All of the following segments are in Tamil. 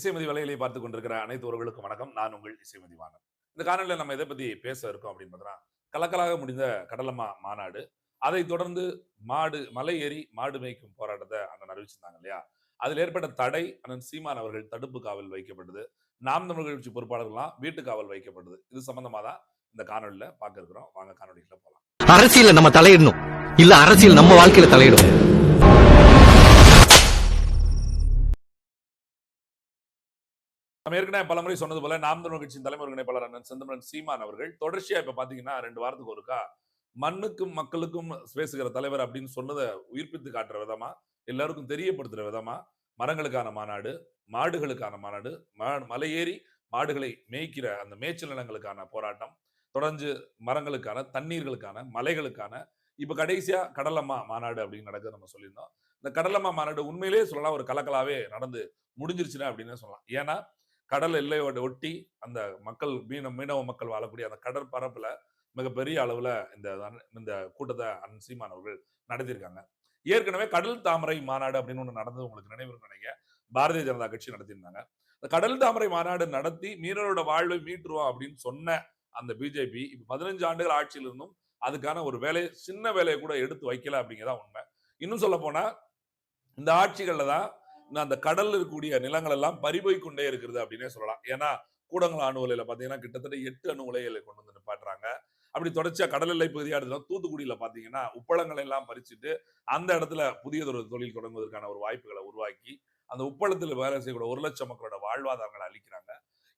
இசைமதி வலையிலே பார்த்து கொண்டிருக்கிற அனைத்து உறவுகளுக்கும் வணக்கம். நான் உங்கள் இசைமதி வாணன். இந்த காணொலியில் நம்ம எதை பற்றி பேச இருக்கோம் அப்படின்னு பார்த்தோம்னா கலக்கலாக முடிந்த கடலம்மா மாநாடு அதை தொடர்ந்து மாடு மலை ஏறி மாடு மேய்க்கும் போராட்டத்தை அண்ணன் அறிவிச்சிருந்தாங்க இல்லையா? அதில் ஏற்பட்ட தடை அண்ணன் சீமான் அவர்கள் தடுப்பு காவல் வைக்கப்பட்டது நாம் தமிழ் கட்சி பொறுப்பாளர்கள்லாம் வீட்டு காவல் வைக்கப்பட்டது. இது சம்பந்தமாக தான் இந்த காணொலியில பார்க்க இருக்கிறோம். வாங்க காணொலிக்குள்ள போகலாம் அரசியல்ல நம்ம தலையிடணும். இல்ல அரசியல் நம்ம வாழ்க்கையில தலையிடும். நம்ம ஏற்கனவே பலமுறை சொன்னது போல நாம் தமிழ் கட்சியின் தலைமை ஒருங்கிணைப்பாளர் அண்ணன் செந்தமரன் சீமான் அவர்கள் தொடர்ச்சியா இப்ப பாத்தீங்கன்னா ரெண்டு வாரத்துக்கு ஒருக்கா மண்ணுக்கும் மக்களுக்கும் பேசுகிற தலைவர் அப்படின்னு சொன்னதை உயிர்ப்பித்து காட்டுற விதமா எல்லாருக்கும் தெரியப்படுத்துற விதமா மரங்களுக்கான மாநாடு மாடுகளுக்கான மாநாடு மா- மலையேறி மாடுகளை மேய்க்கிற அந்த மேய்ச்சல் நிலங்களுக்கான போராட்டம் தொடர்ந்து மரங்களுக்கான தண்ணீர்களுக்கான மலைகளுக்கான இப்ப கடைசியா கடலம்மா மாநாடு அப்படின்னு நடக்குது நம்ம சொல்லியிருந்தோம். இந்த கடலம்மா மாநாடு உண்மையிலேயே சொல்லலாம் ஒரு கலக்கலாவே நடந்து முடிஞ்சிருச்சுன்னா அப்படின்னு சொல்லலாம். ஏன்னா கடல் எல்லையோட ஒட்டி அந்த மக்கள் மீன மீனவ மக்கள் வாழக்கூடிய அந்த கடற்பரப்புல மிகப்பெரிய அளவுல இந்த இந்த கூட்டத்தை அண்ணன் சீமான் அவர்கள் நடத்தியிருக்காங்க. ஏற்கனவே கடல் தாமரை மாநாடு அப்படின்னு ஒன்று நடந்தது உங்களுக்கு நினைவு நினைக்க பாரதிய ஜனதா கட்சி நடத்தியிருந்தாங்க. இந்த கடல் தாமரை மாநாடு நடத்தி மீனவரோட வாழ்வை மீட்டுருவோம் அப்படின்னு சொன்ன அந்த பிஜேபி இப்போ பதினஞ்சு ஆண்டுகள் ஆட்சியில் இருந்தும் அதுக்கான ஒரு வேலையை சின்ன வேலையை கூட எடுத்து வைக்கல அப்படிங்கிறதா உண்மை. இன்னும் சொல்ல போனா இந்த ஆட்சிகளில் தான் அந்த கடல்ல இருக்கக்கூடிய நிலங்கள் எல்லாம் பறிபோய் கொண்டே இருக்கிறது அப்படின்னே சொல்லலாம். ஏன்னா கூடங்குளம் அணு உலையில பாத்தீங்கன்னா கிட்டத்தட்ட எட்டு அணு உலைகளை கொண்டு வந்து நிப்பாட்டுறாங்க. அப்படி தொடர்ச்சியா கடல் எல்லை பகுதியா தூத்துக்குடியில பாத்தீங்கன்னா உப்பளங்களை எல்லாம் பறிச்சுட்டு அந்த இடத்துல புதியதொரு தொழில் தொடங்குவதற்கான ஒரு வாய்ப்புகளை உருவாக்கி அந்த உப்பளத்தில் வேலை செய்யக்கூடிய ஒரு லட்சம் மக்களோட வாழ்வாதாரங்களை அளிக்கிறாங்க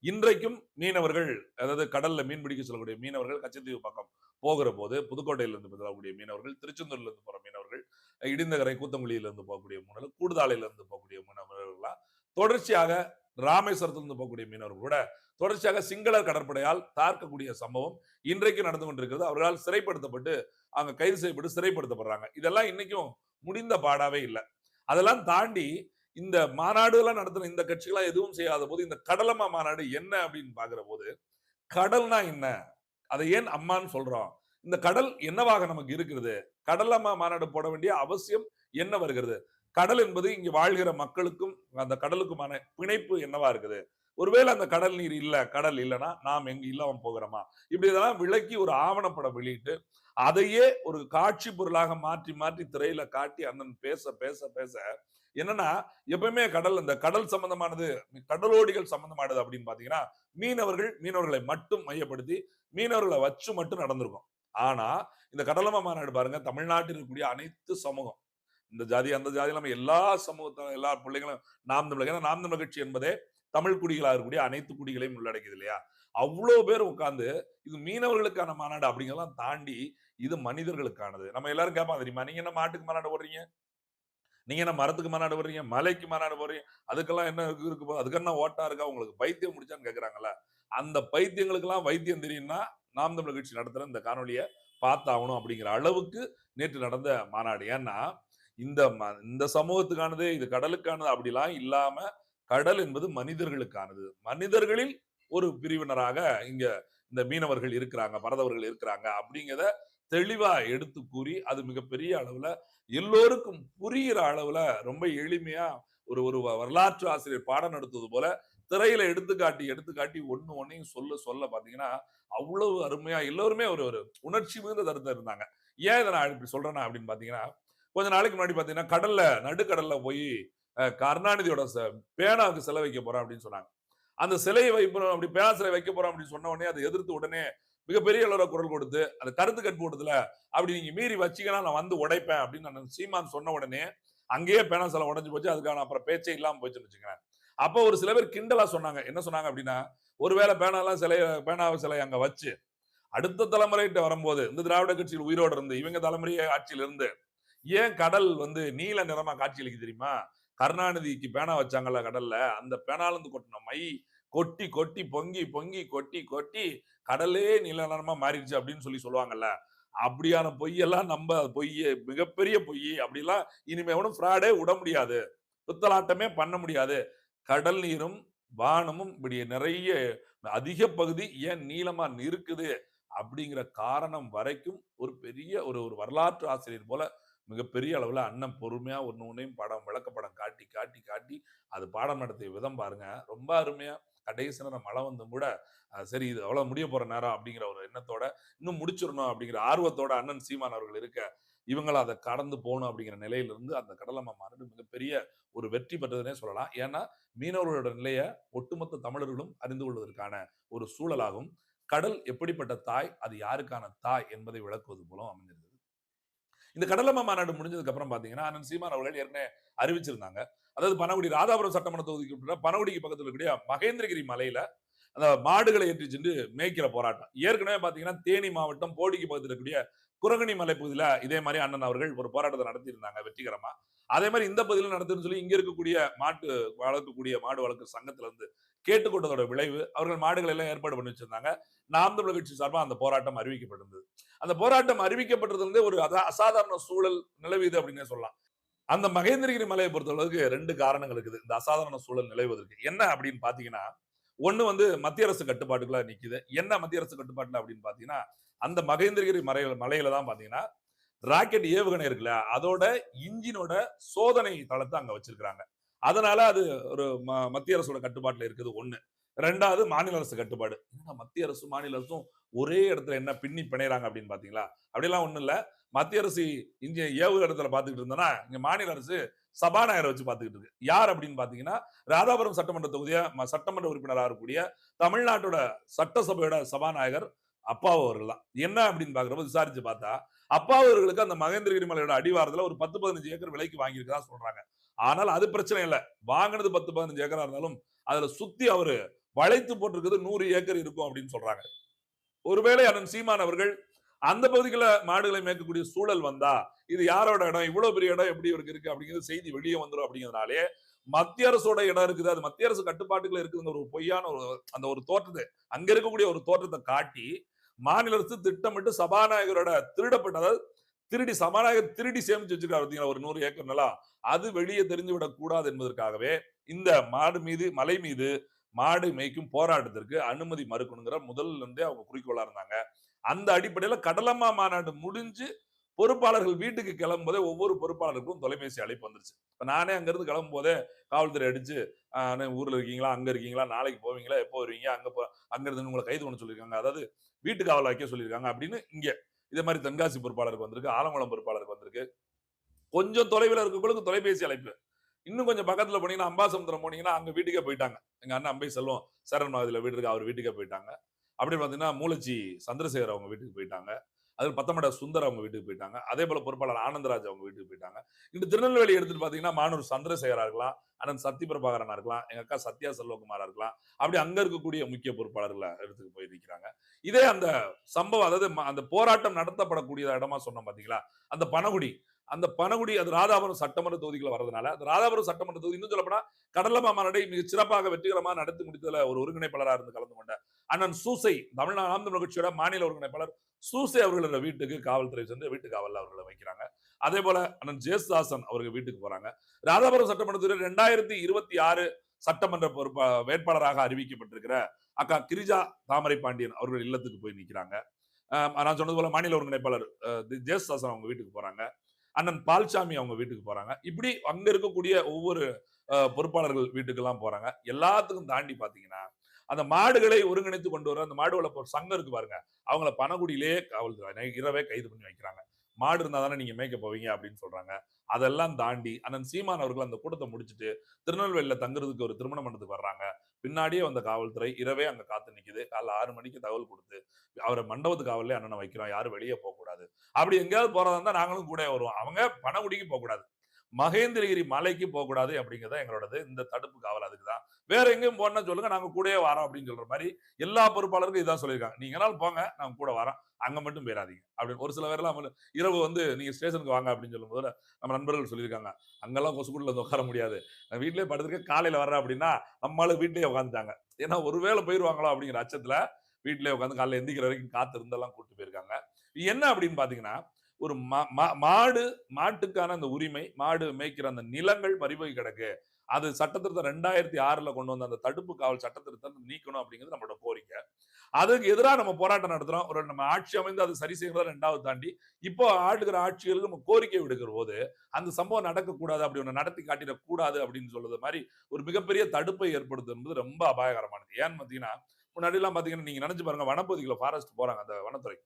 இன்றைக்கும் மீனவர்கள் அதாவது கடல்ல மீன் பிடிக்க சொல்லக்கூடிய மீனவர்கள் கச்சத்தீவு பக்கம் போகிற போது புதுக்கோட்டையிலிருந்து செல்லக்கூடிய மீனவர்கள் திருச்செந்தூர்ல இருந்து போற மீனவர்கள் இடிந்தகரை கூத்தங்குழியிலிருந்து போகக்கூடிய மீனவர்கள் கூடுதாலையிலிருந்து போகக்கூடிய மீனவர்கள்லாம் தொடர்ச்சியாக ராமேஸ்வரத்திலிருந்து போகக்கூடிய மீனவர்கள் கூட தொடர்ச்சியாக சிங்கள கடற்படையால் தாக்கக்கூடிய சம்பவம் இன்றைக்கு நடந்து கொண்டிருக்கிறது. அவர்களால் சிறைப்படுத்தப்பட்டு அங்க கைது செய்யப்பட்டு சிறைப்படுத்தப்படுறாங்க. இதெல்லாம் இன்னைக்கும் முடிந்த பாடாவே இல்லை. அதெல்லாம் தாண்டி இந்த மாநாடுகளாக நடத்தின இந்த கட்சிகளாக எதுவும் செய்யாத போது இந்த கடலம்மா மாநாடு என்ன அப்படின்னு பாக்குற போது கடல்னா என்ன? அதை ஏன் அம்மான்னு சொல்றோம். இந்த கடல் என்னவாக நமக்கு இருக்கிறது? கடலம்மா மாநாடு போட வேண்டிய அவசியம் என்ன வருகிறது? கடல் என்பது இங்க வாழ்கிற மக்களுக்கும் அந்த கடலுக்குமான பிணைப்பு என்னவா இருக்குது? ஒருவேளை அந்த கடல் நீர் இல்ல கடல் இல்லைன்னா நாம் எங்க இல்லாம போகிறோமா? இப்படி இதெல்லாம் விளக்கி ஒரு ஆவணப்படம் வெளியிட்டு அதையே ஒரு காட்சி பொருளாக மாற்றி மாற்றி திரையில காட்டி அண்ணன் பேச பேச பேச என்னன்னா எப்பவுமே கடல் இந்த கடல் சம்பந்தமானது கடலோடிகள் சம்பந்தமானது அப்படின்னு பாத்தீங்கன்னா மீனவர்கள் மீனவர்களை மட்டும் மையப்படுத்தி மீனவர்களை வச்சு மட்டும் நடந்திருக்கும். ஆனா இந்த கடலமா மாநாடு பாருங்க தமிழ்நாட்டில் இருக்கக்கூடிய அனைத்து சமூகம் இந்த ஜாதி அந்த ஜாதி இல்லாம எல்லா சமூகத்திலும் எல்லா பிள்ளைங்களும் நாம் தமிழக ஏன்னா நாம் தமிழ் கட்சி என்பதே தமிழ் குடிகளாக இருக்கக்கூடிய அனைத்து குடிகளையும் உள்ளடக்கியது இல்லையா? அவ்வளவு பேர் உட்கார்ந்து இது மீனவர்களுக்கான மாநாடு அப்படிங்கிறதெல்லாம் தாண்டி இது மனிதர்களுக்கானது. நம்ம எல்லாரும் கேட்பாங்க தெரியுமா? நீங்க என்ன மாட்டுக்கு மாநாடு ஓடுறீங்க நீங்க என்ன மரத்துக்கு மாநாடு வர்றீங்க மலைக்கு மாநாடு போறீங்க அதுக்கெல்லாம் என்ன இருக்கு அதுக்கு என்ன ஓட்டா இருக்கா? உங்களுக்கு பைத்தியம் முடிச்சான்னு கேக்குறாங்கல்ல. அந்த பைத்தியங்களுக்கெல்லாம் வைத்தியம் தெரியும்னா நாம் தமிழர் கட்சி நடத்துற இந்த காணொலியை பார்த்தாகணும் அப்படிங்கிற அளவுக்கு நேற்று நடந்த மாநாடு. ஏன்னா இந்த ம- இந்த சமூகத்துக்கானது இது கடலுக்கானது அப்படிலாம் இல்லாம கடல் என்பது மனிதர்களுக்கானது. மனிதர்களில் ஒரு பிரிவினராக இங்க இந்த மீனவர்கள் இருக்கிறாங்க பரதவர்கள் இருக்கிறாங்க அப்படிங்கிறத தெளிவா எடுத்து கூறி அது மிகப்பெரிய அளவுல எல்லோருக்கும் புரிகிற அளவுல ரொம்ப எளிமையா ஒரு ஒரு வ- வரலாற்று ஆசிரியர் பாடம் நடத்துவது போல திரையில எடுத்துக்காட்டி எடுத்துக்காட்டி ஒண்ணு ஒன்னையும் சொல்ல சொல்ல பாத்தீங்கன்னா அவ்வளவு அருமையா எல்லோருமே ஒரு ஒரு உணர்ச்சி மிகுந்த தருத்த இருந்தாங்க. ஏன் இதை நான் இப்படி சொல்றேன்னா அப்படின்னு பாத்தீங்கன்னா கொஞ்ச நாளைக்கு முன்னாடி பாத்தீங்கன்னா கடல்ல நடுக்கடல்ல போய் அஹ், கருணாநிதியோட ச- பேனாவுக்கு சிலை வைக்க போறேன் அப்படின்னு சொன்னாங்க. அந்த சிலையை வைப்போம் அப்படி பேனா சிலை வைக்க போறோம் அப்படின்னு சொன்ன உடனே அதை எதிர்த்து உடனே மிகப்பெரிய அளவில் குரல் கொடுத்து அந்த கருத்து கட்பூட்டத்துல அப்படி நீங்க மீறி வச்சீங்கன்னா நான் வந்து உடைப்பேன் அப்படின்னு நான் சீமான் சொன்ன உடனே அங்கேயே பேனா சிலை உடைஞ்சு போச்சு. அதுக்கான அப்புறம் பேச்சே இல்லாமல் போச்சுன்னு வச்சுக்கோங்க அப்போ ஒரு சில பேர் கிண்டலா சொன்னாங்க. என்ன சொன்னாங்க அப்படின்னா ஒருவேளை பேனாலாம் சிலை பேனாவை சிலை அங்க வச்சு அடுத்த தலைமுறைகிட்ட வரும்போது இந்த திராவிட கட்சியில் உயிரோடு இருந்து இவங்க தலைமுறையே ஆட்சியில இருந்து ஏன் கடல் வந்து நீல நிறமா காட்சியளிக்கு தெரியுமா? கருணாநிதிக்கு பேனா வச்சாங்கல்ல கடல்ல அந்த பேனால இருந்து கொட்டின மை கொட்டி கொட்டி பொங்கி பொங்கி கொட்டி கொட்டி கடலே நீல மாறிடுச்சு அப்படின்னு சொல்லி சொல்லுவாங்கல்ல. அப்படியான பொய்யெல்லாம் நம்ம பொய்யே மிகப்பெரிய பொய். அப்படிலாம் இனிமே ஒன்றும் ஃப்ராடே விட முடியாது. புத்தலாட்டமே பண்ண முடியாது. கடல் நீரும் வானமும் இப்படி நிறைய அதிக பகுதி ஏன் நீளமா இருக்குது அப்படிங்கிற காரணம் வரைக்கும் ஒரு பெரிய ஒரு ஒரு வரலாற்று ஆசிரியர் போல மிகப்பெரிய அளவில் அண்ணன் பொறுமையாக ஒன்று ஒன்றையும் படம் விளக்கப்படம் காட்டி காட்டி காட்டி அது பாடம் நடத்திய விதம் பாருங்க. ரொம்ப அருமையாக கடைசி நேரம் மழை வந்தும் கூட சரி இது அவ்வளவு முடிய போற நேரம் அப்படிங்கிற ஒரு எண்ணத்தோட இன்னும் முடிச்சிடணும் அப்படிங்கிற ஆர்வத்தோட அண்ணன் சீமான் அவர்கள் இருக்க இவங்களை அதை கடந்து போகணும் அப்படிங்கிற நிலையிலிருந்து அந்த கடலம்மா மாநாடு மிகப்பெரிய ஒரு வெற்றி பெற்றதுனே சொல்லலாம். ஏன்னா மீனவர்களோட நிலையை ஒட்டுமொத்த தமிழர்களும் அறிந்து கொள்வதற்கான ஒரு சூழலாகும். கடல் எப்படிப்பட்ட தாய் அது யாருக்கான தாய் என்பதை விளக்குவது மூலம் அமைஞ்சிருந்தது இந்த கடலம்மா மாநாடு முடிஞ்சதுக்கு அப்புறம் பாத்தீங்கன்னா அண்ணன் சீமான் அவர்கள் ஏற்கனவே அறிவிச்சிருந்தாங்க. அதாவது பனகுடி ராதாபுரம் சட்டமன்ற தொகுதிக்கு உட்பட்ட பனகுடிக்கு பக்கத்துல இருக்கக்கூடிய மகேந்திரகிரி மலையில அந்த மாடுகளை ஏற்றி சென்று மேய்க்கிற போராட்டம். ஏற்கனவே பாத்தீங்கன்னா தேனி மாவட்டம் போடிக்கு பக்கத்தில் இருக்கக்கூடிய குரங்கணி மலை பகுதியில இதே மாதிரி அண்ணன் அவர்கள் ஒரு போராட்டத்தை நடத்தியிருந்தாங்க வெற்றிகரமா. அதே மாதிரி இந்த பகுதியில் நடத்துன்னு சொல்லி இங்க இருக்கக்கூடிய மாட்டு வளர்க்கக்கூடிய மாடு வளர்க்கு சங்கத்துல இருந்து கேட்டுக்கொண்டதோட விளைவு அவர்கள் மாடுகள் எல்லாம் ஏற்பாடு பண்ணி வச்சிருந்தாங்க. நாம் தமிழர் கட்சி சார்பாக அந்த போராட்டம் அறிவிக்கப்பட்டிருந்தது. அந்த போராட்டம் அறிவிக்கப்பட்டிருந்தே ஒரு அசாதாரண சூழல் நிலவுது அப்படின்னே சொல்லலாம். அந்த மகேந்திரகிரி மலையை பொறுத்தளவுக்கு ரெண்டு காரணங்கள் இருக்குது. இந்த அசாதாரண சூழல் நிலவுவதற்கு. என்ன அப்படின்னு பாத்தீங்கன்னா ஒண்ணு வந்து மத்திய அரசு கட்டுப்பாட்டுக்குள்ள நிக்குது. என்ன மத்திய அரசு கட்டுப்பாட்டுல அப்படின்னு பாத்தீங்கன்னா அந்த மகேந்திரகிரி மலையில மலையில தான் பாத்தீங்கன்னா ராக்கெட் ஏவுகணை இருக்குல்ல அதோட இன்ஜினோட சோதனை தளத்தை அங்க வச்சிருக்கிறாங்க. அதனால அது ஒரு ம- மத்திய அரசோட கட்டுப்பாட்டில் இருக்குது ஒன்று ரெண்டாவது மாநில அரசு கட்டுப்பாடு. என்னடா மத்திய அரசு மாநில அரசும் ஒரே இடத்துல என்ன பின்னி பிணையிறாங்க அப்படின்னு பாத்தீங்களா? அப்படிலாம் ஒண்ணும் இல்ல. மத்திய அரசு இங்க ஏவு இடத்துல பாத்துக்கிட்டு இருந்தோம்னா இங்க மாநில அரசு சபாநாயகரை வச்சு பாத்துக்கிட்டு இருக்கு. யார் அப்படின்னு பாத்தீங்கன்னா ராதாபுரம் சட்டமன்ற தொகுதியாக ம- சட்டமன்ற உறுப்பினராக இருக்கக்கூடிய தமிழ்நாட்டோட சட்டசபையோட சபாநாயகர் அப்பாவு அவர்கள் தான். என்ன அப்படின்னு பாக்குறப்ப விசாரிச்சு பார்த்தா அப்பாவு அவர்களுக்கு அந்த மகேந்திரகிரி மலையோட அடிவாரத்துல ஒரு பத்து பதினஞ்சு ஏக்கர் விலைக்கு வாங்கியிருக்கதா சொல்றாங்க. ஆனால் அது பிரச்சனை இல்லை. வாங்கினது பத்து பதினஞ்சு ஏக்கரா இருந்தாலும் அதுல சுத்தி அவரு வளைத்து போட்டிருக்கிறது நூறு ஏக்கர் இருக்கும் அப்படின்னு சொல்றாங்க. ஒருவேளை அண்ணன் சீமான் அவர்கள் அந்த பகுதிகளை மாடுகளை மேய்க்கக்கூடிய சூழல் வந்தா இது யாரோட இடம் இவ்வளவு பெரிய இடம் எப்படி இவருக்கு இருக்கு அப்படிங்கிறது செய்தி வெளியே வந்துடும் அப்படிங்கிறதுனாலே மத்திய அரசோட இடம் இருக்குது. அது மத்திய அரசு கட்டுப்பாட்டுக்குள்ள இருக்குதுங்கிற ஒரு பொய்யான ஒரு அந்த ஒரு தோற்றத்தை அங்க இருக்கக்கூடிய ஒரு தோற்றத்தை காட்டி மாநில அரசு திட்டமிட்டு சபாநாயகரோட திருடப்பட்ட அதாவது திருடி சபாநாயகர் திருடி சேமிச்சு வச்சிருக்காரு பார்த்தீங்களா ஒரு நூறு ஏக்கர் நிலம் அது வெளியே தெரிஞ்சு விடக்கூடாது என்பதற்காகவே இந்த மாடு மீது மலை மீது மாடு மேய்க்கும் போராட்டத்திற்கு அனுமதி மறுக்கணுங்கிற முதல்ல இருந்தே அவங்க குறிக்கோளா இருந்தாங்க. அந்த அடிப்படையில கடலம்மா மாநாடு முடிஞ்சு பொறுப்பாளர்கள் வீட்டுக்கு கிளம்பும்போதே ஒவ்வொரு பொறுப்பாளருக்கும் தொலைபேசி அழைப்பு வந்துருச்சு. இப்போ நானே அங்கேருந்து கிளம்பும் போதே காவல்துறை அடிச்சு ஊரில் இருக்கீங்களா? அங்கே இருக்கீங்களா? நாளைக்கு போவீங்களா? எப்போ வருவீங்க? அங்கே போ அங்கேருந்து உங்களை கைது பண்ண சொல்லியிருக்காங்க. அதாவது வீட்டு காவல் வைக்க சொல்லியிருக்காங்க அப்படின்னு இங்கே இதே மாதிரி தென்காசி பொறுப்பாளருக்கு வந்திருக்கு ஆலங்குளம் பொறுப்பாளருக்கு வந்திருக்கு. கொஞ்சம் தொலைவில் இருக்கவங்களுக்கு தொலைபேசி அழைப்பு. இன்னும் கொஞ்சம் பக்கத்தில் போனீங்கன்னா அம்பாசமுத்திரம் போனீங்கன்னா அங்கே வீட்டுக்கே போயிட்டாங்க. எங்கள் அண்ணன் அம்பை செல்வம் சரண் மாதிரில வீடு இருக்கு அவர் வீட்டுக்கே போயிட்டாங்க. அப்படி பார்த்தீங்கன்னா மூலச்சி சந்திரசேகர் அவங்க வீட்டுக்கு போயிட்டாங்க. அதில் பத்தமட சுந்தர் அவங்க வீட்டுக்கு போயிட்டாங்க. அதே போல பொறுப்பாளர் ஆனந்தராஜ் அவங்க வீட்டுக்கு போயிட்டாங்க. இந்த திருநெல்வேலி எடுத்துட்டு பாத்தீங்கன்னா மானூர் சந்திரசேகரா இருக்கலாம் அண்ணன் சத்தி பிரபாகரனா இருக்கலாம் எங்க அக்கா சத்யா செல்வகுமாரா இருக்கலாம். அப்படி அங்க இருக்கக்கூடிய முக்கிய பொறுப்பாளர்களை எடுத்துட்டு போய் நிற்கிறாங்க இதே அந்த சம்பவம் அதாவது அந்த போராட்டம் நடத்தப்படக்கூடிய இடமா சொன்னோம் பாத்தீங்களா? அந்த பனகுடி அந்த பனகுடி அது ராதாபுரம் சட்டமன்ற தொகுதிக்குள்ள வரதுனால அந்த ராதாபுரம் சட்டமன்ற தொகுதி இன்னும் சொல்லப்போனா கடலமா மாநாடை மிக சிறப்பாக வெற்றிகரமாக நடத்தி முடித்ததுல ஒரு ஒருங்கிணைப்பாளராக இருந்து கலந்து கொண்ட அண்ணன் சூசை தமிழ்நாடு நாம் கட்சியோட மாநில ஒருங்கிணைப்பாளர் சூசை அவர்களோட வீட்டுக்கு காவல்துறை சென்று வீட்டு காவலில் அவர்களை வைக்கிறாங்க. அதே போல அண்ணன் ஜேசுதாசன் அவர்கள் வீட்டுக்கு போறாங்க. ராதாபுரம் சட்டமன்றத்தில் ரெண்டாயிரத்தி இருபத்தி ஆறு சட்டமன்ற பொறுப்பா வேட்பாளராக அறிவிக்கப்பட்டிருக்கிற அக்கா கிரிஜா தாமரை பாண்டியன் அவர்கள் இல்லத்துக்கு போய் நிக்கிறாங்க. நான் சொன்னது போல மாநில ஒருங்கிணைப்பாளர் ஜேசுதாசன் அவங்க வீட்டுக்கு போறாங்க. அண்ணன் பால்சாமி அவங்க வீட்டுக்கு போறாங்க. இப்படி அங்க இருக்கக்கூடிய ஒவ்வொரு அஹ், பொறுப்பாளர்கள் வீட்டுக்கெல்லாம் போறாங்க. எல்லாத்துக்கும் தாண்டி பாத்தீங்கன்னா அந்த மாடுகளை ஒருங்கிணைத்து கொண்டு வர அந்த மாடு வளர்ப்போர் சங்கம் இருக்கு பாருங்க. அவங்கள பணகுடியிலே காவல்துறை இரவே கைது பண்ணி வைக்கிறாங்க. மாடு இருந்தா தானே நீங்க மேய்க்க போவீங்க அப்படின்னு சொல்றாங்க. அதெல்லாம் தாண்டி அண்ணன் சீமான் அவர்கள் அந்த கூட்டத்தை முடிச்சுட்டு திருநெல்வேலியில தங்குறதுக்கு ஒரு திருமண மண்டபத்துக்கு வர்றாங்க. பின்னாடியே வந்த காவல்துறை இரவே அங்க காத்து நிக்குது. காலைல ஆறு மணிக்கு தகவல் கொடுத்து அவரை மண்டபத்து காவலே அண்ணனை வைக்கிறோம். யாரும் வெளியே போக கூடாது அப்படி எங்கேயாவது போறதா இருந்தா நாங்களும் கூட வருவோம். அவங்க பணகுடிக்கு போக கூடாது மகேந்திரகிரி மலைக்கு போகக்கூடாது அப்படிங்கிறத எங்களோடது. இந்த தடுப்பு காவல் அதுக்கு தான் வேற எங்கேயும் போனா சொல்லுங்க நாங்க கூடயே வரோம் அப்படின்னு சொல்ற மாதிரி எல்லா பொறுப்பாளருக்கும் இதான் சொல்லியிருக்காங்க. நீங்க போங்க நாங்க கூட வரோம். அங்க மட்டும் போயிடாதீங்க. அப்படின்னு ஒரு சில பேர்லாம் எல்லாம் இரவு வந்து நீங்க ஸ்டேஷனுக்கு வாங்க அப்படின்னு சொல்லும் போது நம்ம நண்பர்கள் சொல்லியிருக்காங்க. அங்கெல்லாம் கொசுக்குள்ள உட்கார முடியாது. நான் வீட்லயே படுத்துருக்க காலையில வர்றேன் அப்படின்னா நம்மளால வீட்லயே உட்காந்துட்டாங்க ஏன்னா ஒருவேளை போயிருவாங்களோ அப்படிங்கிற அச்சத்துல வீட்லயே உட்காந்து காலைல எந்திக்கிற வரைக்கும் காத்து இருந்தெல்லாம் கூட்டு போயிருக்காங்க. என்ன அப்படின்னு பாத்தீங்கன்னா ஒரு மா- மா- மாடு மாட்டுக்கான அந்த உரிமை மாடு மேய்க்கிற அந்த நிலங்கள் பறிபோய் கிடக்கு. அது சட்டத்திருத்தம் ரெண்டாயிரத்தி ஆறுல கொண்டு வந்த அந்த தடுப்பு காவல் சட்டத்திருத்தம் நீக்கணும் அப்படிங்கிறது நம்மளோட கோரிக்கை. அதுக்கு எதிராக நம்ம போராட்டம் நடத்துறோம். ஒரு நம்ம ஆட்சி அமைந்து அது சரி செய்யறத ரெண்டாவது தாண்டி இப்போ ஆளுகிற ஆட்சிகளுக்கு நம்ம கோரிக்கை விடுக்கிற போது அந்த சம்பவம் நடக்கக்கூடாது அப்படி ஒன்று நடத்தி காட்டிடக்கூடாது அப்படின்னு சொல்றது மாதிரி ஒரு மிகப்பெரிய தடுப்பை ஏற்படுத்துறது ரொம்ப அபாயகரமானது. ஏன்னு பார்த்தீங்கன்னா முன்னாடி எல்லாம் பாத்தீங்கன்னா நீங்க நினைச்சு பாருங்க வனப்பகுதிகளை ஃபாரஸ்ட் போறாங்க அந்த வனத்துறை.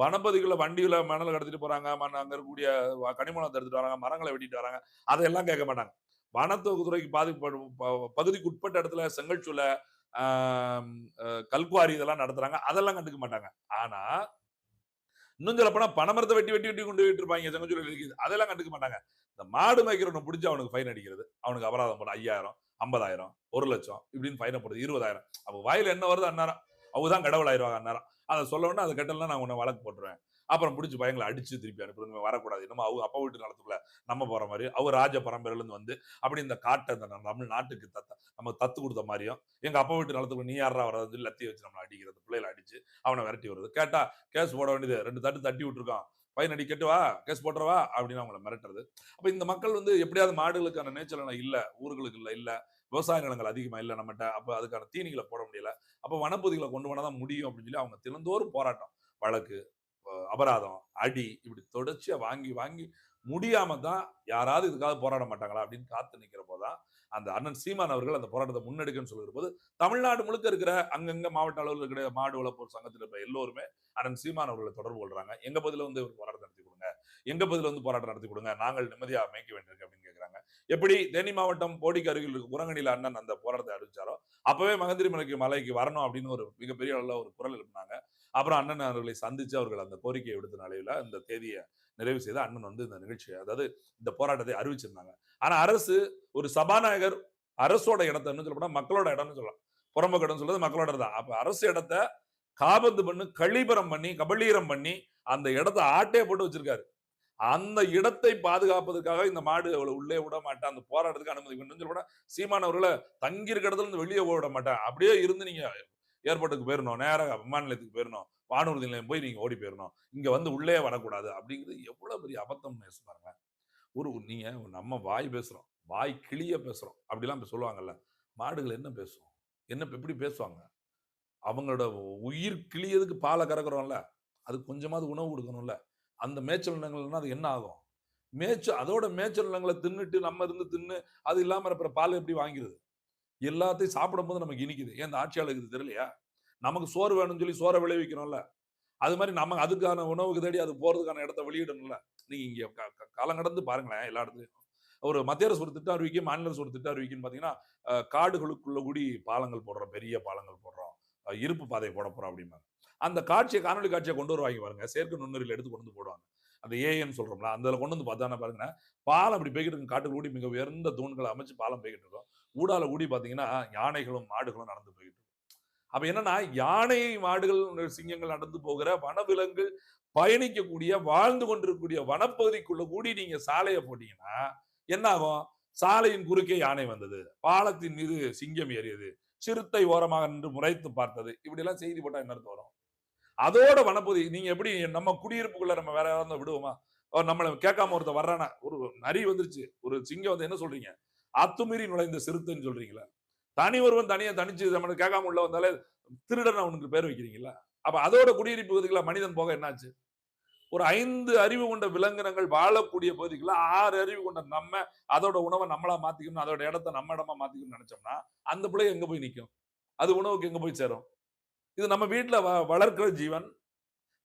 வனப்பகுதிகளை வண்டியில மணல் கடத்திட்டு போறாங்க மண் அங்க இருக்கக்கூடிய கனிமணத்தை கனிமூலத்தை எடுத்துட்டு வராங்க மரங்களை வெட்டிட்டு வராங்க. அதையெல்லாம் கேட்க மாட்டாங்க. வனத்துறைக்கு பாதிப்பு பகுதிக்கு உட்பட்ட இடத்துல செங்கல்சூல கல்குவாரி இதெல்லாம் நடத்துறாங்க. அதெல்லாம் கண்டுக்க மாட்டாங்க. ஆனா இன்னும் சொல்ல போனா வெட்டி வெட்டி வெட்டி கொண்டு போயிட்டு இருப்பாங்க செங்கச்சூழல் இருக்குது அதெல்லாம் கண்டுக்க மாட்டாங்க. இந்த மாடு மேய்க்கிறவனை பிடிச்சி அவனுக்கு ஃபைன் அடிக்கிறது. அவனுக்கு அபராதம் போட ஐயாயிரம் ஐம்பதாயிரம் ஒரு லட்சம் இப்படின்னு ஃபைனை போடுறது இருபதாயிரம். அப்போ வாயில் என்ன வருது அந்நேரம் அவங்க தான் கடவுள் ஆயிடுவாங்க அந்நேரம். அதை சொல்லணும்னா அது அதை கட்டலாம் நான் உன்னை வழக்கு போட்டுருவேன். அப்புறம் பிடிச்சி பயங்களை அடிச்சு திருப்பி அனுப்புறது. வரக்கூடாது. நம்ம அவங்க அப்பா வீட்டு நிலத்துக்குள்ள நம்ம போற மாதிரி அவர் ராஜ பரம்பரையிலேருந்து வந்து அப்படி இந்த காட்டை இந்த தமிழ் நாட்டுக்கு தத்த நம்ம தத்து கொடுத்த மாதிரியும் எங்க அப்பா வீட்டு நிலத்துக்குள்ள நீ யாரா வர்றது லத்தி வச்சு நம்மளை அடிக்கிறது பிள்ளைகளை அடிச்சு அவனை விரட்டி வருது கேட்டா கேஸ் போட வேண்டியது. ரெண்டு தட்டு தட்டி விட்டுருக்கான் பையன் அடிக்கட்டு வா. கேஸ் போட்டுறவா. அப்படின்னு அவங்கள மிரட்டுறது. அப்போ இந்த மக்கள் வந்து எப்படியாவது மாடுகளுக்கான நேச்சல் இல்லை ஊர்களுக்கு இல்லை இல்லை விவசாய நிலங்கள் அதிகமாக இல்லை நம்மகிட்ட. அப்போ அதுக்கான தீனிகளை போட முடியல. அப்போ வனப்பகுதிகளை கொண்டு போனாதான் முடியும் அப்படின்னு சொல்லி அவங்க தினந்தோறும் போராட்டம். வழக்கு அபராதம் அடி இப்படி தொடர்ச்சியா வாங்கி வாங்கி முடியாம தான் யாராவது இதுக்காக போராட மாட்டாங்களா அப்படின்னு காத்து நிக்கிற போதுதான் அந்த அண்ணன் சீமான் அவர்கள் அந்த போராட்டத்தை முன்னெடுக்கன்னு சொல்லுகிற போது தமிழ்நாடு முழுக்க இருக்கிற அங்கங்க மாவட்ட அளவில் இருக்கிற மாடு வளர்ப்போர் சங்கத்தில் இருக்கிற எல்லோருமே அண்ணன் சீமான் அவர்களை தொடர்பு கொள்றாங்க. எங்க பகுதியில வந்து ஒரு போராட்டம் நடத்தி கொடுங்க. எங்க பகுதியில வந்து போராட்டம் நடத்தி கொடுங்க. நாங்கள் நிம்மதியா மேய்க்க வேண்டியிருக்கு அப்படின்னு கேக்குறாங்க. எப்படி தேனி மாவட்டம் போடிக்கு அருகில் இருக்க குரங்கணியில அண்ணன் அந்த போராட்டத்தை அறிவிச்சாரோ அப்பவே மகந்திரி மலைக்கு மலைக்கு வரணும் அப்படின்னு ஒரு மிகப்பெரிய அளவில் ஒரு குரல் எழுப்பினாங்க. அப்புறம் அண்ணன் அவர்களை சந்திச்சு அவர்கள் அந்த கோரிக்கையை விடுத்த நிலையில இந்த தேதியை நிறைவு செய்து அண்ணன் வந்து இந்த நிகழ்ச்சியை அதாவது இந்த போராட்டத்தை அறிவிச்சிருந்தாங்க. ஆனா அரசு ஒரு சபாநாயகர் அரசோட இடத்தை என்ன சொல்லப்போனா மக்களோட இடம்னு சொல்லலாம். புறம்போக்கு இடம் சொல்றது மக்களோட தான். அப்ப அரசு இடத்த காபந்து பண்ணி கழிபரம் பண்ணி கபலீரம் பண்ணி அந்த இடத்த ஆட்டே போட்டு வச்சிருக்காரு. அந்த இடத்தை பாதுகாப்பதற்காக இந்த மாடு அவளை உள்ளே விட மாட்டேன் அந்த போராட்டத்துக்கு அனுமதி வேண்டும் சொல்லப்போனா சீமான் அவர்களை தங்கி இருக்கிற இடத்துல இருந்து வெளியே விட மாட்டேன் அப்படியே இருந்து நீங்க ஏர்போர்ட்டுக்கு போயிடணும் நேராக விமான நிலையத்துக்கு போயிடணும் வானூர்தி நிலையம் போய் நீங்க ஓடி போயிடணும் இங்க வந்து உள்ளே வரக்கூடாது. அப்படிங்கிறது எவ்வளவு பெரிய அபத்தம் பாருங்க. ஒரு நீங்க நம்ம வாய் பேசுறோம் வாய் கிளிய பேசுறோம். அப்படிலாம் இப்போ சொல்லுவாங்கல்ல மாடுகள் என்ன பேசும்? என்ன எப்படி பேசுவாங்க? அவங்களோட உயிர் கிளியதுக்கு பாலை கறக்குறோம்ல அது கொஞ்சமாவது உணவு கொடுக்கணும்ல. அந்த மேய்ச்சல் நிலங்கள்னா அது என்ன ஆகும்? மேய்ச்சல் அதோட மேய்ச்சல் நிலங்களை தின்னுட்டு நம்ம இருந்து தின்னு அது இல்லாம இருக்கிற பால் எப்படி வாங்கிடுது எல்லாத்தையும் சாப்பிடும்போது நமக்கு இனிக்குது. ஏன் இந்த ஆட்சியாளருக்கு இது தெரியலையா? நமக்கு சோறு வேணும்னு சொல்லி சோறை விளைவிக்கணும்ல. அது மாதிரி நம்ம அதுக்கான உணவுக்கு தேடி அது போறதுக்கான இடத்த வெளியிடணும்ல. நீங்க இங்கே க- காலம் கடந்து பாருங்களேன் எல்லா இடத்துலையும். ஒரு மத்திய அரசு ஒரு திட்டம் அறிவிக்கும் மாநில அரசு ஒரு திட்டம் அறிவிக்குன்னு பார்த்தீங்கன்னா காடுகளுக்குள்ள கூடி பாலங்கள் போடுறோம். பெரிய பாலங்கள் போடுறோம். இருப்பு பாதை போட போகிறோம் அப்படிம்பாங்க. அந்த காட்சியை காணொலி காட்சியை கொண்டு வருவாங்க பாருங்க. செயற்கை நுண்ணுரில் எடுத்து கொண்டு வந்து போடுவாங்க. அந்த ஏஎன்னு சொல்றோம்ல அந்த கொண்டு வந்து பார்த்தா பாருங்க பாலம் அப்படி போய்கிட்டு இருக்கும் காட்டுக்கு கூடி மிக உயர்ந்த தூண்களை அமைச்சு பாலம் போய்கிட்டு இருக்கும். ஊடால கூடி பார்த்தீங்கன்னா யானைகளும் மாடுகளும் நடந்து போய்கிட்டு இருக்கும். அப்ப என்னன்னா யானை மாடுகள் சிங்கங்கள் நடந்து போகிற வனவிலங்குகள் பயணிக்கக்கூடிய வாழ்ந்து கொண்டிருக்கக்கூடிய வனப்பகுதிக்குள்ள கூடி நீங்க சாலையை போட்டீங்கன்னா என்ன ஆகும் சாலையின் குறுக்கே யானை வந்தது. பாலத்தின் மீது சிங்கம் ஏறியது. சிறுத்தை ஓரமாக நின்று முறைத்து பார்த்தது. இப்படி எல்லாம் செய்தி போட்டா என்ன வரும்? அதோட வனப்பகுதி. நீங்க எப்படி நம்ம குடியிருப்புக்குள்ள நம்ம வேற யாராவது விடுவோமா? ஓ, கேட்காம ஒருத்த வர்றானா ஒரு நரி வந்துருச்சு. ஒரு சிங்கம் வந்து என்ன சொல்றீங்க? அத்துமீறி நுழைந்த சிறுத்தைன்னு சொல்றீங்களா தனி ஒருவன் தனியா தனிச்சு நம்மளுக்கு கேட்காம உள்ள வந்தாலே திருடன் அவனுக்கு பேர் வைக்கிறீங்களா அப்ப அதோட குடியிருப்பு பகுதிக்குள்ள மனிதன் போக என்னாச்சு? ஒரு ஐந்து அறிவு கொண்ட விலங்கினங்கள் வாழக்கூடிய பகுதிக்குள்ள ஆறு அறிவு கொண்ட நம்ம அதோட உணவை நம்மளா மாத்திக்கணும் அதோட இடத்த நம்ம இடமா மாத்திக்கணும்னு நினைச்சோம்னா அந்த பிள்ளை எங்க போய் நிக்கும்? அது உணவுக்கு எங்க போய் சேரும்? இது நம்ம வீட்டில் வ- வளர்க்கிற ஜீவன்.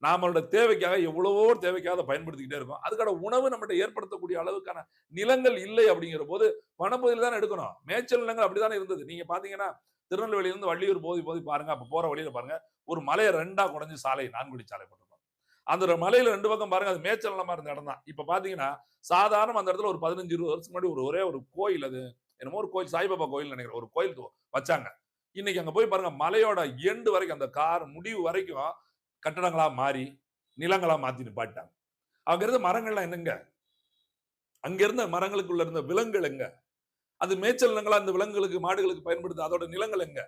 நம்மளோட தேவைக்காக எவ்வளவோ தேவைக்காக அதை பயன்படுத்திக்கிட்டே இருக்கோம். அதுக்கான உணவு நம்மகிட்ட ஏற்படுத்தக்கூடிய அளவுக்கான நிலங்கள் இல்லை அப்படிங்கிற போது வனப்பகுதியில் தான் எடுக்கணும். மேய்ச்சல் நிலங்கள் அப்படிதானே இருந்தது. நீங்க பாத்தீங்கன்னா திருநெல்வேலியில இருந்து வள்ளியூர் போதி போதி பாருங்க. அப்போ போற வழியில பாருங்க. ஒரு மலையை ரெண்டா குறைஞ்சு சாலை நான்குடி சாலை போட்டிருப்பாங்க அந்த ஒரு மலையில ரெண்டு பக்கம் பாருங்க. அது மேய்ச்சல் நிலமா இருந்த இடம் தான் இப்ப பாத்தீங்கன்னா சாதாரண அந்த இடத்துல ஒரு பதினஞ்சு இருபது வருஷத்துக்கு முன்னாடி ஒரு ஒரே ஒரு கோயில் அது. என்னமோ ஒரு கோயில் சாய்பாபா கோயில் நினைக்கிறேன். ஒரு கோயில் வச்சாங்க. இன்னைக்கு அங்க போய் பாருங்க மலையோட எண்டு வரைக்கும் அந்த கார் முடிவு வரைக்கும் கட்டடங்களா மாறி நிலங்களா மாத்தி நிப்பாட்டாங்க அங்க இருந்த மரங்கள்லாம் என்னங்க? அங்க இருந்த மரங்களுக்குள்ள இருந்த விலங்குகள் எங்க? அது மேய்ச்சல் நிலங்களா? அந்த விலங்குகளுக்கு மாடுகளுக்கு பயன்படுத்த அதோட நிலங்கள் எங்க?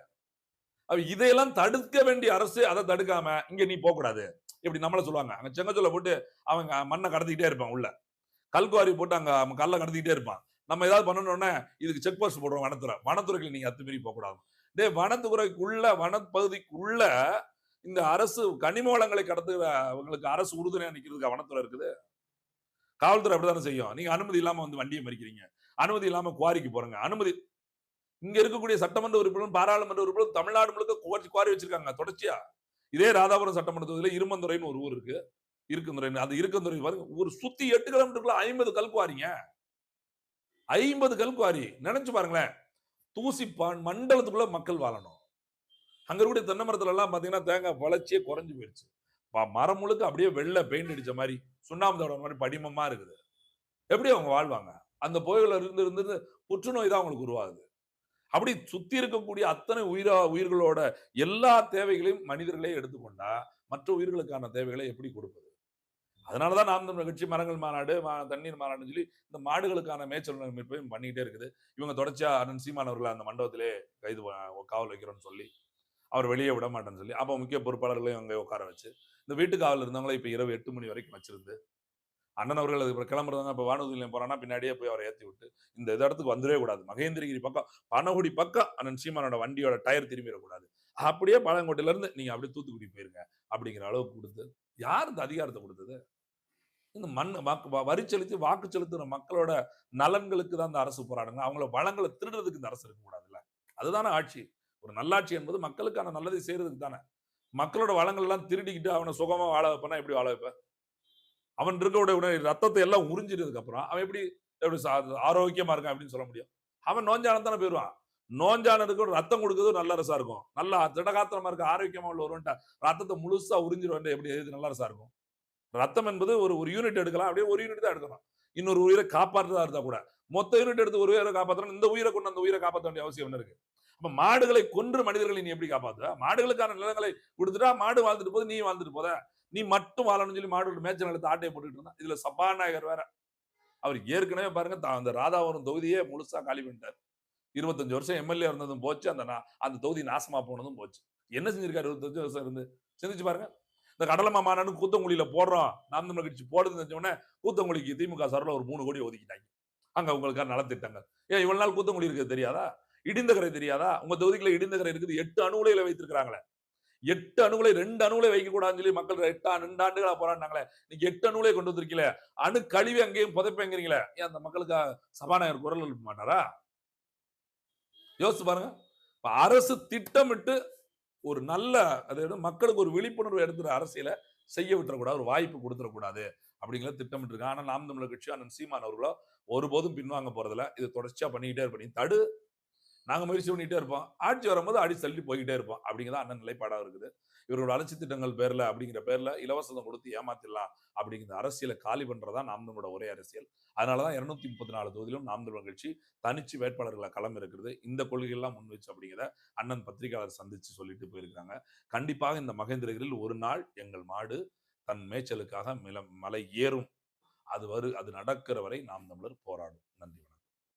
இதையெல்லாம் தடுக்க வேண்டிய அரசு அதை தடுக்காம இங்க நீ போக கூடாது இப்படி நம்மள சொல்லுவாங்க. அங்க செங்கச்சொல்ல போட்டு அவங்க மண்ணை கடத்திக்கிட்டே இருப்பான் உள்ள. கல்குவாரி போட்டு அங்க கல்லை கடத்திக்கிட்டே இருப்பான். நம்ம ஏதாவது பண்ணணும்னா இதுக்கு செக் போஸ்ட் போடுறோம் வனத்துறை. வனத்துறைக்கு நீங்க அத்துமீறி போக கூடாது டே வனத்துறைக்குள்ள வனப்பகுதிக்குள்ள இந்த அரசு கனிம வளங்களை கடத்துகிறவங்களுக்கு அரசு உறுதுணையா நிக்கிறதுக்கு வனத்துறை இருக்குது? காவல்துறை அப்படித்தானே செய்யும்? நீங்க அனுமதி இல்லாம வந்து வண்டியை மறிக்கிறீங்க. அனுமதி இல்லாம குவாரிக்கு போறாங்க. அனுமதி இங்க இருக்கக்கூடிய சட்டமன்ற உறுப்பினரும் பாராளுமன்ற உறுப்பினரும் தமிழ்நாடு முழுக்க குவாரி குவாரி வச்சிருக்காங்க. தொடர்ச்சியா? இதே ராதாபுரம் சட்டமன்ற தொகுதியில இருமந்துறைன்னு ஒரு ஊர் இருக்கு. இருக்குந்துறை அந்த இருக்குந்துறை பாருங்க ஒரு சுத்தி எட்டு கிலோமீட்டருக்குள்ள ஐம்பது கல் குவாரிங்க. ஐம்பது கல் குவாரி. நினைச்சு பாருங்களேன். தூசிப்பான் மண்டலத்துக்குள்ள மக்கள் வாழணும். அங்க இருக்கக்கூடிய தென்னை மரத்துல எல்லாம் பாத்தீங்கன்னா தேங்காய் வளர்ச்சியே குறைஞ்சு போயிடுச்சு. மரம் முழுக்க அப்படியே வெள்ளை பெயிண்ட் அடிச்ச மாதிரி சுண்ணாம்பு தடவை மாதிரி படிமமா இருக்குது. எப்படி அவங்க வாழ்வாங்க? அந்த புகையில இருந்து இருந்து இருந்து புற்றுநோய் தான் அவங்களுக்கு உருவாகுது. அப்படி சுத்தி இருக்கக்கூடிய அத்தனை உயிரா உயிர்களோட எல்லா தேவைகளையும் மனிதர்களே எடுத்துக்கொண்டா மற்ற உயிர்களுக்கான தேவைகளை எப்படி கொடுப்பது? அதனாலதான் நாம் தமிழர் கட்சி மரங்கள் மாநாடு மா- தண்ணீர் மாநாடுன்னு சொல்லி இந்த மாடுகளுக்கான மேய்ச்சல் மீட்பையும் பண்ணிக்கிட்டே இருக்குது. இவங்க தொடர்ச்சியா அண்ணன் சீமான் அவர்களை அந்த மண்டபத்திலே கைது காவல் வைக்கிறோம்னு சொல்லி அவர் வெளியே விட மாட்டேன்னு சொல்லி அப்போ முக்கிய பொறுப்பாளர்களையும் அங்கே உட்கார வச்சு இந்த வீட்டு காவல் இருந்தவங்களே இப்போ இரவு எட்டு மணி வரைக்கும் வச்சிருந்து அண்ணன் அவர்கள் அதுக்கு கிளம்புறதாங்க இப்போ வானூர்தி நிலையம் போறான்னா பின்னாடியே போய் அவரை ஏற்றி விட்டு இந்த இது இடத்துக்கு வந்துடவே கூடாது. மகேந்திரகிரி பக்கம் பனகுடி பக்கம் அண்ணன் சீமானோட வண்டியோட டயர் திரும்பிடக்கூடாது. அப்படியே பழங்கோட்டையிலேருந்து இருந்து நீங்க அப்படியே தூத்துக்குடி போயிருங்க அப்படிங்கிற அளவுக்கு கொடுத்து யார் இந்த அதிகாரத்தை கொடுத்தது? இந்த மண் வ- வரி செலுத்தி வாக்கு செலுத்துற மக்களோட நலன்களுக்கு தான் இந்த அரசு போராடுங்க. அவங்கள வளங்களை திருடுறதுக்கு இந்த அரசு இருக்கக்கூடாதுல்ல. அதுதானே ஆட்சி. ஒரு நல்லாட்சி என்பது மக்களுக்கான நல்லதை செய்யறதுக்கு தானே. மக்களோட வளங்கள் எல்லாம் திருடிக்கிட்டு அவனை சுகமா வாழ வைப்பனா எப்படி வாழ வைப்ப? அவன் இருக்கக்கூடிய உடனே ரத்தத்தை எல்லாம் உறிஞ்சிட்டதுக்கு அப்புறம் அவன் எப்படி எப்படி சா- ஆரோக்கியமா இருக்கான் அப்படின்னு சொல்ல முடியும். அவன் நோஞ்சானம் தானே போயிடுவான் நோஞ்சானதுக்கு ஒரு ரத்தம் கொடுக்கறது நல்ல அரசா இருக்கும். நல்லா திடகாத்திரமா இருக்க ஆரோக்கியமா உள்ள ஒருவன்ட்ட ரத்தத்தை முழுசா உறிஞ்சிருவன் எப்படி எது நல்ல அரசா இருக்கும். ரத்தம் என்பது ஒரு ஒரு யூனிட் எடுக்கலாம். அப்படியே ஒரு யூனிட் தான் எடுக்கணும். இன்னொரு உயிரை காப்பாற்றுறதா இருந்தா கூட. மொத்த யூனிட் எடுத்து ஒரு உயிரை காப்பாற்றணும் இந்த உயிரை கொண்டு அந்த உயிரை காப்பாற்ற வேண்டிய அவசியம் என்ன இருக்கு? அப்ப மாடுகளை கொன்று மனிதர்களை நீ எப்படி காப்பாத்துவ மாடுகளுக்கான நிலங்களை கொடுத்துட்டா மாடு வாழ்ந்துட்டு போது நீ வாழ்ந்துட்டு போத நீ மட்டும் வாழணும்னு சொல்லி மாடோட மேய்ச்சல் நிலத்தை ஆட்டையை போட்டுட்டு இருந்தா இதுல சபாநாயகர் வேற. அவர் ஏற்கனவே பாருங்க தா- அந்த ராதாவரம் தொகுதியே முழுசா காலி பண்ணிட்டார். இருபத்தஞ்சு வருஷம் எம்எல்ஏ இருந்ததும் போச்சு அந்த அந்த தொகுதி நாசமா போனதும் போச்சு. என்ன செஞ்சிருக்காரு இருபத்தஞ்சு வருஷம் இருந்து? சிந்திச்சு பாருங்க. இந்த கடலமா மாநாடு கூத்தங்குழியில போடுறோம். நாம் தமிழர் கட்சி போடுதுன்னு தெரிஞ்ச உடனே கூத்தங்குழிக்கு திமுக சார்பில் ஒரு மூணு கோடி ஒதுக்கிட்டாங்க. அங்க உங்களுக்காக நலத்திட்டங்கள். ஏன் இவ்வளவு நாள் கூத்தங்குழி இருக்குது தெரியாதா? இடிந்தகரை தெரியாதா? உங்க தொகுதிக்குள்ள இடிந்தகரை இருக்குது. எட்டு அணுகுலையில வைத்திருக்கிறாங்களே. எட்டு அணுகுலை ரெண்டு அணுகுலை வைக்கக்கூடாதுன்னு சொல்லி மக்கள் எட்டா ரெண்டு ஆண்டுகளா போராடினாங்களே. நீங்க எட்டு அணுகுலை கொண்டு வந்திருக்கீங்களே. அணு கழிவு அங்கேயும் புதைப்பேங்கிறீங்களே. ஏன் அந்த மக்களுக்கு சபாநாயகர் குரல் எழுப்ப மாட்டாரா? யோசிச்சு பாருங்க. அரசு திட்டமிட்டு ஒரு நல்ல அதாவது மக்களுக்கு ஒரு விழிப்புணர்வு எடுத்துகிற அரசியலை செய்ய விட்டுறக்கூடாது ஒரு வாய்ப்பு கொடுத்துடக்கூடாது அப்படிங்கிறத திட்டமிட்டு இருக்காங்க ஆனால் நாம் தமிழர் கட்சி அண்ணன் சீமான் அவர்களோ ஒருபோதும் பின்வாங்க போறதில்ல. இது தொடர்ச்சியாக பண்ணிக்கிட்டே இருப்பேன் தடு நாங்கள் முயற்சி பண்ணிகிட்டே இருப்போம். ஆட்சி வரும்போது அடி தள்ளி போய்கிட்டே இருப்போம். அப்படிங்கிறத அண்ணன் நிலைப்பாடாக இருக்குது. இவரோட அலட்சி திட்டங்கள் பேரில் அப்படிங்கிற பேரில் இலவசம் கொடுத்து ஏமாத்திடலாம் அப்படிங்கிற அரசியலை காலி பண்ணுறதா நாம் தமிழோட ஒரே அரசியல். அதனாலதான் இரநூத்தி முப்பத்தி நாலு தொகுதியிலும் நாம் தமிழ் கட்சி தனிச்சு வேட்பாளர்களை களம் இருக்கிறது. இந்த கொள்கைகள்லாம் முன் வச்சு அப்படிங்கிறத அண்ணன் பத்திரிகையாளர் சந்திச்சு சொல்லிட்டு போயிருக்காங்க. கண்டிப்பாக இந்த மகேந்திரகிரில் ஒரு நாள் எங்கள் மாடு தன் மேய்ச்சலுக்காக மில மலை ஏறும். அது வரு அது நடக்கிற வரை நாம் தமிழர் போராடும். நன்றி வணக்கம்.